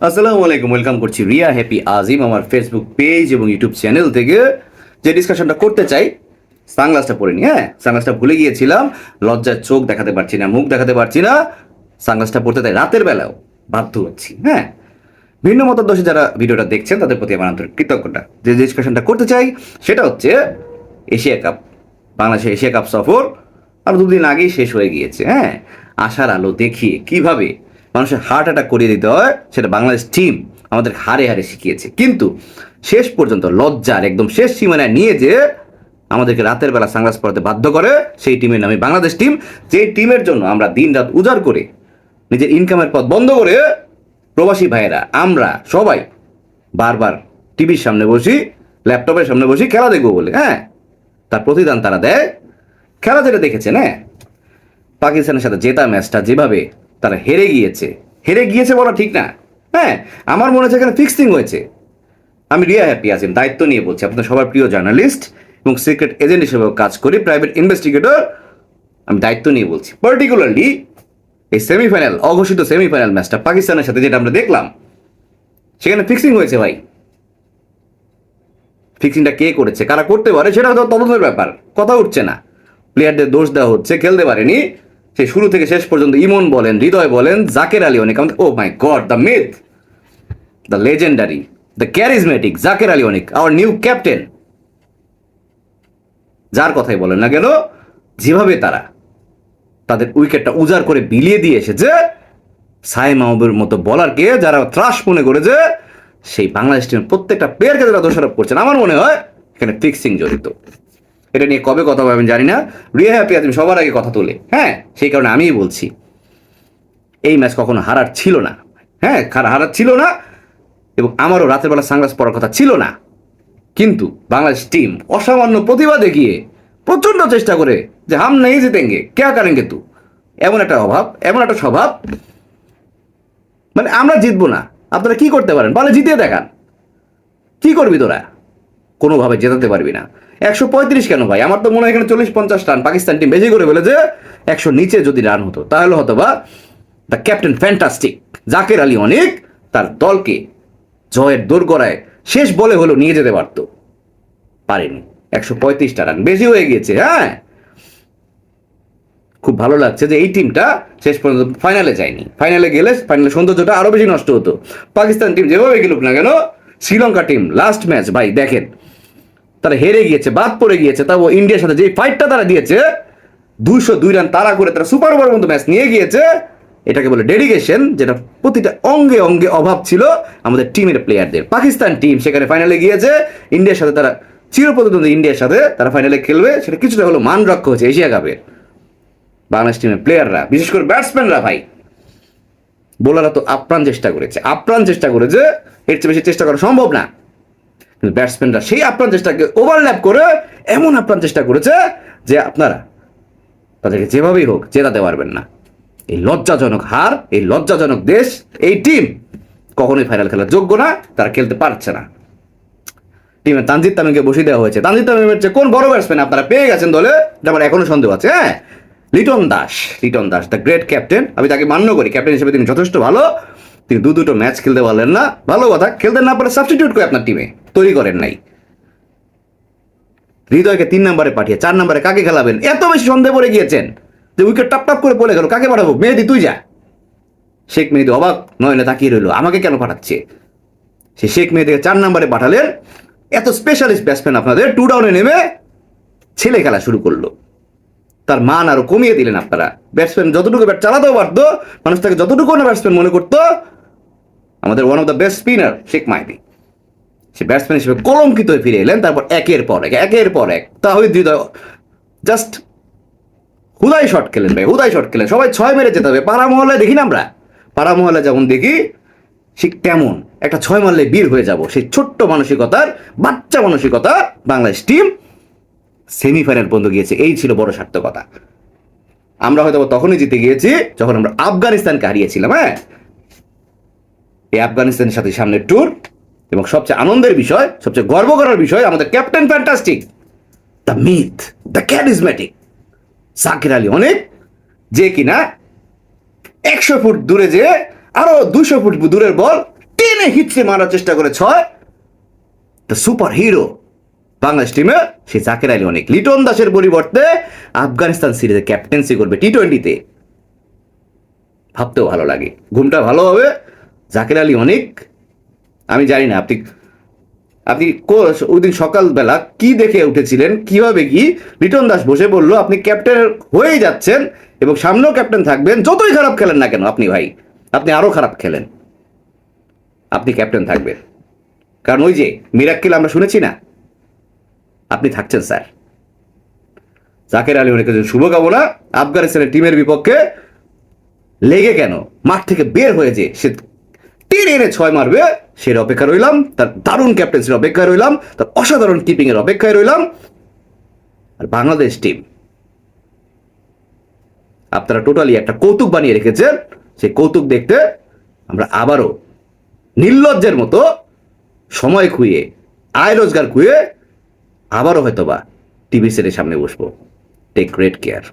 আসসালামু আলাইকুম, ওয়েলকাম করছি রিয়া হ্যাপি আজিম, আমার ফেসবুক পেজ এবং ইউটিউব চ্যানেল থেকে। যে ডিসকাশনটা করতে চাই সানগ্লাসটা পরে নি হ্যাঁ? সানগ্লাসটা ভুলে গিয়েছিলাম লজ্জায় চোখ দেখাতে পারছি না, মুখ দেখাতে পারছি না সানগ্লাসটা পড়তে তাই রাতের বেলাও বাধ্য হচ্ছি হ্যাঁ? ভিন্ন মতাদর্শী যারা ভিডিওটা দেখছেন, তাদের প্রতি আমার আন্তরিক কৃতজ্ঞতা। যে ডিসকাশনটা করতে চাই, সেটা হচ্ছে এশিয়া কাপ, বাংলাদেশের এশিয়া কাপ সফর, আর দুদিন আগেই শেষ হয়ে গিয়েছে হ্যাঁ? আশার আলো দেখিয়ে কীভাবে মানুষের হার্ট অ্যাটাক করিয়ে দিতে হয়, সেটা বাংলাদেশ টিম আমাদের হারে হারে শিখিয়েছে। কিন্তু শেষ পর্যন্ত লজ্জার একদম শেষ সীমানায় নিয়ে যে আমাদেরকে রাতের বেলা সাংগ্লাস পড়াতে বাধ্য করে, সেই টিমের নামে বাংলাদেশ টিম যে টিমের জন্য আমরা দিন রাত উজাড় করে নিজের ইনকামের পথ বন্ধ করে প্রবাসী ভাইয়েরা, আমরা সবাই বারবার টিভির সামনে বসি ল্যাপটপের সামনে বসি, খেলা দেখব বলে হ্যাঁ? তার প্রতিদান তারা দেয়। খেলা যেটা দেখেছেন হ্যাঁ? পাকিস্তানের সাথে জেতা ম্যাচটা যেভাবে তারা হেরে গিয়েছে। হেরে গিয়েছে বলা ঠিক না। হ্যাঁ আমার মনে হচ্ছে এখানে ফিক্সিং হয়েছে। আমি রিয়া হ্যাপি আছি দায়িত্ব নিয়ে বলছি। আপনার সবার প্রিয় জার্নালিস্ট এবং সিক্রেট এজেন্ট হিসেবেও কাজ করি প্রাইভেট ইনভেস্টিগেটর আমি দায়িত্ব নিয়ে বলছি। পার্টিকুলারলি এই সেমিফাইনাল অঘোষিত সেমিফাইনাল ম্যাচটা পাকিস্তানের সাথে যেটা আমরা দেখলাম, সেখানে ফিক্সিং হয়েছে ভাই। ফিক্সিংটা কে করেছে, কারা করতে পারে, সেটা হয়তো তদন্তের ব্যাপার। কথা উঠছে না। প্লেয়ারদের দোষ দেওয়া হচ্ছে, খেলতে পারেনি। সে শুরু থেকে শেষ পর্যন্ত ইমন বলেন, হৃদয় বলেন, Jaker Ali Anik oh my god the myth the legendary the charismatic Jaker Ali Anik our new captain যার কথাই বলেন না কেন, যেভাবে তারা তাদের উইকেটটা উজাড় করে বিলিয়ে দিয়ে এসেছে, সাই মাহবুবের মতো বলারকে যারা ত্রাস মনে করেছে, সেই বাংলাদেশ টিমের প্রত্যেকটা প্লেয়ারকে যারা দোষারোপ করছেন, আমার মনে হয় এখানে ফিক্সিং জড়িত। এটা নিয়ে কবে কথা আমি জানি না। রিয়া হ্যাপি আজম সবার আগে কথা তোলে। হ্যাঁ সেই কারণে আমিই বলছি। এই ম্যাচ কখনো হারার ছিল না। হ্যাঁ হারার ছিল না এবং আমারও রাতের বেলা সাংগ্লাস পরার কথা ছিল না। কিন্তু বাংলাদেশ টিম অসামান্য প্রতিভা দেখিয়ে প্রচণ্ড চেষ্টা করে যে হাম নেই জিতেঙ্গে কে কারেঙ্গে তু? এমন একটা অভাব, এমন একটা স্বভাব। মানে আমরা জিতবো না। আপনারা কি করতে পারেন? বলে জিতিয়ে দেখান। কি করবি তোরা? কোনোভাবে জেতাতে পারবি না। একশো পঁয়ত্রিশ কেন ভাই? আমার তো মনে হয় এখানে চল্লিশ পঞ্চাশ রান। পাকিস্তান টিম বেশি করে ফেলেছে, একশো নিচে যদি রান হতো, তাহলে হতো বা the captain fantastic Jaker Ali Anik তার দলকে জয়ের দোরগড়ায় শেষ বলে হলো নিয়ে যেতে পারতো। পারেনি। একশো পঁয়ত্রিশটা রান। বেশি হয়ে গিয়েছে হ্যাঁ? খুব ভালো লাগছে যে এই টিমটা শেষ পর্যন্ত ফাইনালে যায়নি। ফাইনালে গেলে ফাইনালে সৌন্দর্যটা আরও বেশি নষ্ট হতো। পাকিস্তান টিম যেভাবে গেলুক না কেন, শ্রীলঙ্কা টিম লাস্ট ম্যাচ ভাই দেখেন তারা হেরে গিয়েছে, বাদ পড়ে গিয়েছে, তাও ইন্ডিয়ার সাথে যে ফাইটটা তারা দিয়েছে, দুইশো দুই রান তারা করে তারা সুপার ওভার মতো ম্যাচ নিয়ে গিয়েছে। এটাকে বলে ডেডিকেশন যেটা প্রতিটা অঙ্গে অঙ্গে অভাব ছিল আমাদের টিমের প্লেয়ারদের পাকিস্তান টিম সেখানে ফাইনালে গিয়েছে ইন্ডিয়ার সাথে তারা চিরপ্রতিদ্বন্দ্বী ইন্ডিয়ার সাথে তারা ফাইনালে খেলবে, সেটা কিছুটা হলো মান রক্ষা হচ্ছে এশিয়া কাপের বাংলাদেশ টিমের প্লেয়াররা বিশেষ করে ব্যাটসম্যানরা ভাই। বোলাররা তো আপ্রাণ চেষ্টা করেছে, আপ্রাণ চেষ্টা করেছে, এর চেয়ে বেশি চেষ্টা করা সম্ভব না। কিন্তু ব্যাটসম্যানরা সেই আপ্রাণ চেষ্টাকে ওভারল্যাপ করে এমন আপ্রাণ চেষ্টা করেছে যে আপনারা তাদেরকে যেভাবেই হোক জেতাতে পারবেন না। এই লজ্জাজনক হার, এই লজ্জাজনক দেশ, এই টিম কখনোই ফাইনাল খেলার যোগ্য না, তারা খেলতে পারছে না। টিমে তানজিদ তামিমকে বসিয়ে দেওয়া হয়েছে। তানজিদ তামিমের চেয়ে কোন বড় ব্যাটসম্যান আপনারা পেয়ে গেছেন দলে? আমার এখনও সন্দেহ আছে হ্যাঁ? Liton Das Liton Das the great captain আমি তাকে মান্য করি ক্যাপ্টেন হিসেবে তিনি যথেষ্ট ভালো। তিনি দু দুটো ম্যাচ খেলতে পারলেন না। ভালো কথা, খেলতে না পারে সাবস্টিটিউট করে আপনার টিমে তৈরি করেন নাই। হৃদয়কে তিন নম্বরে পাঠিয়ে চার নম্বরে কাকে খেলাবেন? এত বেশি সন্দেহ পড়ে গিয়েছেন যে উইকেট টাপ টাপ করে পড়ে গেল, কাকে পাঠাবো? মেহেদি, তুই যা। শেখ মেহেদি অবাক, নয়নে তাকিয়ে রইল, আমাকে কেন পাঠাচ্ছে? সে শেখ মেহেদিকে চার নম্বরে পাঠালেন, এত স্পেশালিস্ট ব্যাটসম্যান আপনাদের টু ডাউনে নেমে ছেলে খেলা শুরু করল। তার মান আরও কমিয়ে দিলেন আপনারা। ব্যাটসম্যান যতটুকু ব্যাট চালাতেও পারতো, মানুষ তাকে যতটুকু না ব্যাটসম্যান মনে করতো, আমাদের one of the best spinner Sheikh Mahedi say batsman হিসেবে কলঙ্কিত হয়ে ফিরে এলেন, তারপর একের পর এক, একের পর এক। তাহলে হৃদয় জাস্ট হুদাই শট খেলেন ভাই, হুদাই শট খেলেন। সবাই ছয় মেরে যেতে হবে। পাড়া মহল্লায় দেখি না আমরা? পাড়া মহল্লায় যেমন দেখি, ঠিক তেমন একটা ছয় মারলে বীর হয়ে যাব। সেই ছোট্ট মানসিকতার, বাচ্চা মানসিকতা বাংলাদেশ টিম সেমিফাইনাল পর্যন্ত গিয়েছে। এই ছিল বড় সার্থকতা। আমরা হয়তো তখনই জিতে গিয়েছি, যখন আমরা আফগানিস্তানকে হারিয়েছিলাম হ্যাঁ? এই আফগানিস্তানের সাথে সামনের ট্যুর এবং সবচেয়ে আনন্দের বিষয়, সবচেয়ে গর্ব করার বিষয় আমাদের captain fantastic, the myth, the charismatic Sakir Ali Anik, যে কিনা একশো ফুট দূরে যে আরও দুশো ফুট দূরের বল টেনে হিচড়ে মারার চেষ্টা করে ছয়। দ্য সুপার হিরো বাংলাদেশ টিমে সে জাকের আলী অনেক, লিটন দাসের পরিবর্তে আফগানিস্তান সিরিজে ক্যাপ্টেন্সি করবে টি টোয়েন্টিতে ভাবতেও ভালো লাগে, ঘুমটা ভালো হবে। জাকের আলী অনেক আমি জানি না, আপনি আপনি ওই দিন সকালবেলা কি দেখে উঠেছিলেন? কীভাবে কি? লিটন দাস বসে বলল, আপনি ক্যাপ্টেন হয়েই যাচ্ছেন এবং সামনেও ক্যাপ্টেন থাকবেন, যতই খারাপ খেলেন না কেন, আপনি ভাই। আপনি আরও খারাপ খেলেন। আপনি ক্যাপ্টেন থাকবেন। কারণ ওই যে মিরাক্কেল আমরা শুনেছি না? আপনি থাকছেন, স্যার। জাকের আলী অনেক শুভকামনা, আফগানিস্তানের টিমের বিপক্ষে লেগে কেন? মাঠ থেকে বের হয়ে যে সে টেনে এনে ছয় মারবে সে অপেক্ষা রইলাম, তার দারুণ ক্যাপ্টেন্সির অপেক্ষায় রইলাম, তার অসাধারণ কিপিং এর অপেক্ষায় রইলাম। আর বাংলাদেশ টিম, আপনারা টোটালি একটা কৌতুক বানিয়ে রেখেছেন সেই কৌতুক দেখতে আমরা আবারও নির্লজ্জের মতো সময় খুঁয়ে আয় রোজগার খুইয়ে আবারও হয়তোবা টিভি সেটের সামনে বসবো। Take great care